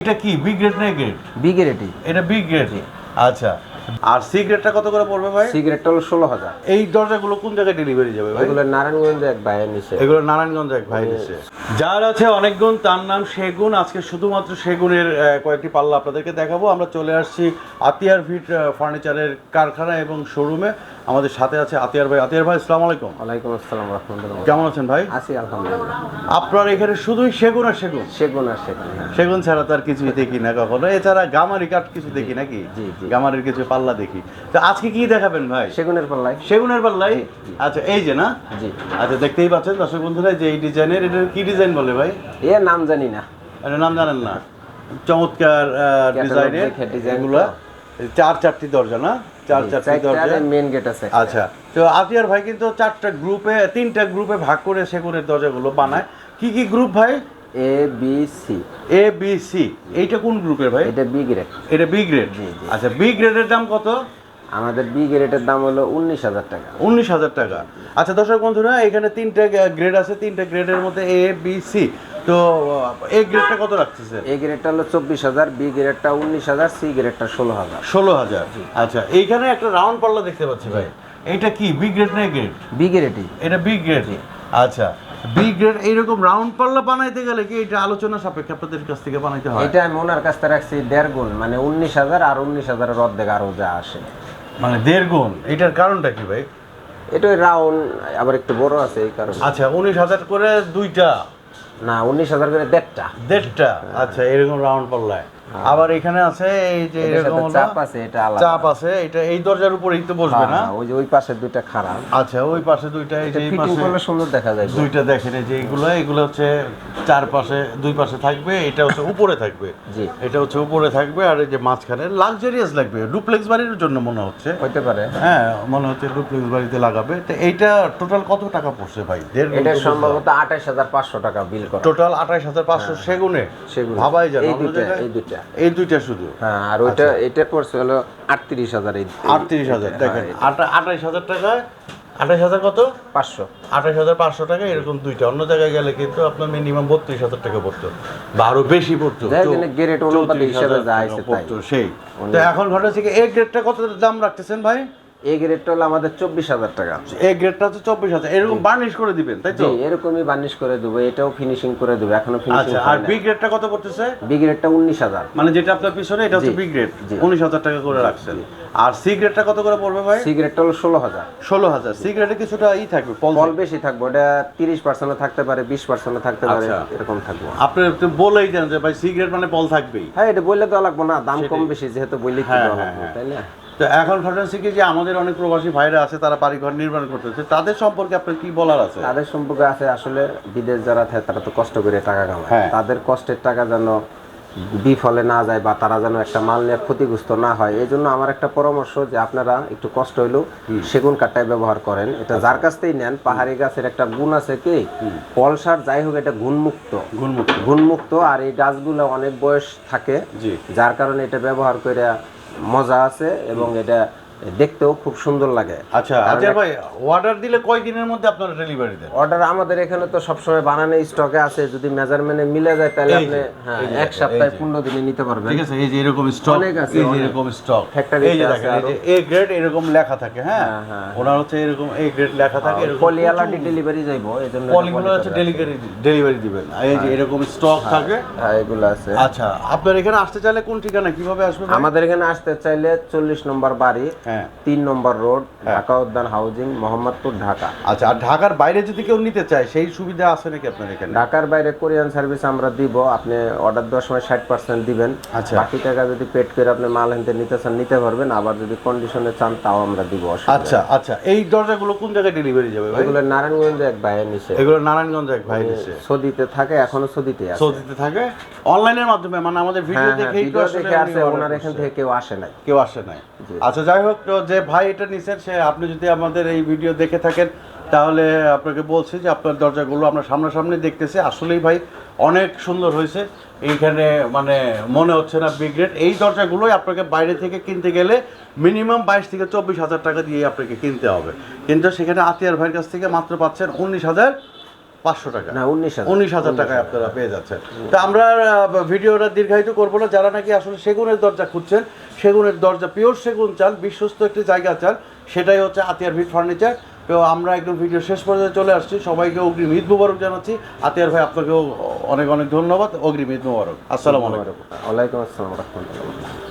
এটা কি? B grade না গ্রেড বি গ্রেড এটা বি গ্রেড আচ্ছা। আর সি গ্রেডটা কত করে পড়বে ভাই? সিগারেটটা হলো ষোলো হাজার। এই দরজাগুলো কোন জায়গায় ডেলিভারি যাবে ভাই? এগুলো নারায়ণগঞ্জে এক ভাইয়ের নিচে। এগুলো নারায়ণগঞ্জ এক ভাই দিচ্ছে যার আছে অনেক গুণ তার নাম সেগুন। আজকে শুধুমাত্র সেগুনের কয়েকটি পাল্লা আপনাদেরকে দেখাবো। আমরা চলে আসছি আতিয়ার ফিট ফার্নিচারের কারখানা এবং শোরুমে। আমাদের সাথে আছে আতিয়ার ভাই। আতিয়ার ভাই আসসালামু আলাইকুম। ওয়ালাইকুম আসসালাম রহমতুল্লাহ। কেমন আছেন ভাই? আছি আলহামদুলিল্লাহ। আপনার এখানে শুধুই সেগুন আর সেগুন? সেগুন আর সেগুন। সেগুন ছাড়া তো আর কিছুই দেখি না কখনো। এছাড়া গামারি কাঠ কিছু দেখি নাকি? জি। গামারির কিছু পাল্লা দেখি। তো আজকে কি দেখাবেন ভাই? সেগুনের পাল্লাই সেগুনের পাল্লাই আচ্ছা এই যে না? জি। আচ্ছা দেখতেই পাচ্ছেন দর্শক বন্ধুরা যে এই ডিজাইনের এটা কি ডিজাইন বলে ভাই? এ নাম জানি না। এটা নাম জানেন না? চমৎকার ডিজাইনের design চার চারটি দরজা না? চার চারটি দরজা। মেন গেট আছে আচ্ছা তো আতিয়ার ভাই কিন্তু চারটা গ্রুপে তিনটা গ্রুপে ভাগ করে সেগুনের দরজাগুলো বানায়। কি কি গ্রুপ ভাই? A B C A B C এইটা কোন গ্রুপের ভাই? এটা বি গ্রেড এটা বি গ্রেড আচ্ছা বি গ্রেডের দাম কত? আমাদের বি গ্রেডের দাম হলো উনিশ হাজার টাকা। উনিশ হাজার টাকা। আচ্ছা দর্শক বন্ধুরা এখানে তিনটা গ্রেড আছে তিনটা গ্রেডের মধ্যে এ বি সি তো এ গ্রেডটা কত রাখতেছে? এ গ্রেডটা হলো চব্বিশ হাজার বি গ্রেডটা উনিশ হাজার সি গ্রেডটা ষোলো হাজার। ষোলো হাজার। আচ্ছা এইখানে একটা রাউন্ড পাল্লা দেখতে পাচ্ছি ভাই। এটা কি? বি গ্রেড না গ্রেড বি গ্রেডই এটা বি গ্রেড আচ্ছা। বি গ্রেড এইরকম রাউন্ড পাল্লা বানাইতে গেলে কি এটা আলোচনা সাপেক্ষে আপনাদের কাছ থেকে বানাইতে হয়? এটা আমি ওনার কাছ থেকে রাখছি দেড় গুণ মানে উনিশ হাজার আর উনিশ হাজারের অর্ধেক আরও যা আসে। মানে দেড় গুণ? এটার কারণটা কি ভাই? এটা রাউন্ড আবার একটু বড় আছে এই কারণে। আচ্ছা উনিশ হাজার করে দুইটা? না উনিশ হাজার করে দেড়টা। দেড়টা? আচ্ছা এরকম রাউন্ড পাল্লায়। আবার এখানে আছে এই যে এরকম চাপ আছে এটা আলাদা। চাপ আছে এটা এই দরজার উপরেই তো বসবে না? হ্যাঁ, ওই যে ওই পাশের দুইটা খারাপ আচ্ছা ওই পাশে দুইটা এই যে এই পাশে করলে সুন্দর দেখা যায়। দুইটা দেখেন এই যে এইগুলো এগুলো হচ্ছে চার পাশে দুই পাশে থাকবে এটা হচ্ছে উপরে থাকবে। জি। এটা হচ্ছে উপরে থাকবে আর এই যে মাঝখানে লাক্সারিয়াস লাগবে ডুপ্লেক্স বাড়ির জন্য মনে হচ্ছে। হইতে পারে। হ্যাঁ মনে হচ্ছে ডুপ্লেক্স বাড়িতে লাগাবে। তো এইটা টোটাল কত টাকা পড়ছে ভাই? এটা সম্ভবত আঠাশ হাজার পাঁচশো টাকা বিল করা। টোটাল আঠাশ হাজার পাঁচশো সেগুনে। সেগুলো ভাবাই যায় এই দুইটা এই দুইটা। এই দুইটা শুধু? হ্যাঁ আর ওইটা এটা পড়ছে হলো আটত্রিশ হাজার এই আটত্রিশ হাজার দেখেন আঠাশ হাজার টাকায় আঠাশ হাজার কত? পাঁচশো। আঠাশ হাজার পাঁচশো টাকা এরকম দুইটা। অন্য জায়গায় গেলে কিন্তু আপনার মিনিমাম বত্রিশ হাজার টাকা পড়তো বা আরও বেশি পড়তো। পড়তো সেই। তো এখন ঘটেছে কি এই গ্রেডটা কত দাম রাখতেছেন ভাই? এই গ্রেডটা হলো আমাদের চব্বিশ হাজার টাকা। এই গ্রেডটা হচ্ছে চব্বিশ হাজার। এরকম বার্নিশ করে দিবেন তাই তো? এরকমই বার্নিশ করে দেবো এটাও ফিনিশিং করে দেবো এখনও ফিনিশিং আচ্ছা আর বি গ্রেডটা কত পড়তেছে? বি গ্রেডটা উনিশ হাজার। মানে যেটা আপনার পিছনে এটা হচ্ছে বি গ্রেড উনিশ হাজার টাকা করে রাখছেন। আর সি গ্রেডটা কত করে পড়বে ভাই? সি গ্রেডটা হলো ষোলো হাজার। ষোলো হাজার। সি গ্রেডে কিছুটা ই থাকবে ফল বেশি থাকবে ওটা তিরিশ পার্সেন্টে থাকতে পারে বিশ পার্সেন্টে থাকতে পারে আচ্ছা। এরকম থাকবে। আপনি একটু বলেই দেন যে ভাই সি গ্রেড মানে পল থাকবেই। হ্যাঁ এটা বললে তো লাগবো না দাম কম বেশি যেহেতু বললে কি হ্যাঁ, হ্যাঁ, লাগবে, তাই না? তো এখন ঘটনা কি যে আমাদের অনেক প্রবাসী ভাইরা আছে তারা বাড়িঘর নির্মাণ করতেছে। তাদের সম্পর্কে আপনার কি বলার আছে? তাদের সম্পর্কে আছে আসলে বিদেশ যারা থাকে তারা তো কষ্ট করে টাকা কামায়। হ্যাঁ। তাদের কষ্টের টাকা যেন বিফলে না যায় বা তারা যেন একটা মাল নিয়ে ক্ষতিগ্রস্ত না হয় এই জন্য আমার একটা পরামর্শ যে আপনারা একটু কষ্ট হইলেও সেগুন কাঠটাই ব্যবহার করেন। এটা যার কাছ থেকেই নেন পাহাড়ি গাছের একটা গুণ আছে কি পলসার যাই হোক এটা গুণমুক্ত। গুণমুক্ত। গুণমুক্ত আর এই গাছগুলো অনেক বয়স থাকে। যার কারণে এটা ব্যবহার করে মজা আছে এবং এটা দেখতেও খুব সুন্দর লাগে। আচ্ছা আচ্ছা ভাই অর্ডার দিলে কয় দিনের মধ্যে আপনারা ডেলিভারি দেন? অর্ডার আমাদের এখানে তো সবসময় বানানো স্টকে আছে যদি মেজারমেন্টে মিলে যায় তাহলে আপনি হ্যাঁ এক সপ্তাহে এই যে। পনেরো দিনে নিতে পারবেন। ঠিক আছে এই যে এরকম স্টক অনেক আছে, এই যে এরকম স্টক Factory এই যে দেখেন এই যে এ গ্রেড এরকম লেখা থাকে হ্যাঁ? হ্যাঁ, হ্যাঁ। ওনার হচ্ছে এরকম এ গ্রেড লেখা থাকে এরকম পলিয়ালাটি ডেলিভারি যাইবো এই জন্য পলিগুলো হচ্ছে ডেলিভারি ডেলিভারি দিবেন। এই যে এরকম স্টক থাকে। হ্যাঁ এগুলো আছে। আচ্ছা আপনার এখানে আসতে চাইলে কোন ঠিকানা কীভাবে আসবে আমাদের এখানে আসতে চাইলে চল্লিশ নম্বর বাড়ি হ্যাঁ। তিন নম্বর রোড ঢাকা উদ্যান হাউজিং মোহাম্মদপুর ঢাকা। আচ্ছা আর ঢাকার বাইরে যদি কেউ নিতে চায় সেই সুবিধা আছে নাকি আপনার এখানে? ঢাকার বাইরে কোরিয়ান সার্ভিস আমরা দিব আপনি অর্ডার দেওয়ার সময় ষাট পার্সেন্ট দিবেন। আচ্ছা। বাকি টাকা যদি পেড করে আপনি মাল হেনতে নিতে চান নিতে পারবেন আবার যদি কন্ডিশনে চান তাও আমরা দিব আচ্ছা আচ্ছা এই দরজাগুলো কোন জায়গায় ডেলিভারি যাবে ভাই? এগুলো নারায়ণগঞ্জে এক ভাইয়ের নিচে। এগুলো নারায়ণগঞ্জ এক ভাই দিচ্ছে সৌদিতে থাকে এখনও সৌদিতে আছে। সৌদিতে থাকে? অনলাইনের মাধ্যমে মানে আমাদের ভিডিও হ্যাঁ হ্যাঁ দেখেই তো আসলে ওনার এখান থেকে কেউ আসে নাই। কেউ আসে নাই। আচ্ছা যাই হোক তো যে ভাই এটা নিছেন, সে আপনি যদি আমাদের এই ভিডিও দেখে থাকেন, তাহলে আপনাকে বলছি যে আপনার দরজাগুলো আমরা সামনাসামনি দেখতেছি। আসলেই ভাই অনেক সুন্দর হয়েছে। এইখানে মানে মনে হচ্ছে না বিগ্রেড এই দরজাগুলোই আপনাকে বাইরে থেকে কিনতে গেলে মিনিমাম বাইশ থেকে চব্বিশ হাজার টাকা দিয়ে আপনাকে কিনতে হবে। কিন্তু সেখানে আতিয়ার ভাইয়ের কাছ থেকে মাত্র পাচ্ছেন উনিশ হাজার পাঁচশো টাকা। না উনিশ উনিশ হাজার টাকায় আপনারা পেয়ে যাচ্ছেন। তো আমরা ভিডিওটা দীর্ঘায়িত করব না। যারা নাকি আসলে সেগুনের দরজা খুঁজছেন সেগুনের দরজা পিওর সেগুন চান বিশ্বস্ত একটি জায়গা চান সেটাই হচ্ছে আতিয়ার ভিট ফার্নিচার। তো আমরা একদম ভিডিও শেষ পর্যায়ে চলে আসছি। সবাইকে অগ্রিম ঈদ মুবারক জানাচ্ছি। আতিয়ার ভাই আপনাকেও অনেক অনেক ধন্যবাদ। অগ্রিম ঈদ মুবারক। আসসালামু আলাইকুম। ওয়ালাইকুম আসসালাম রহমতুল্লাহ।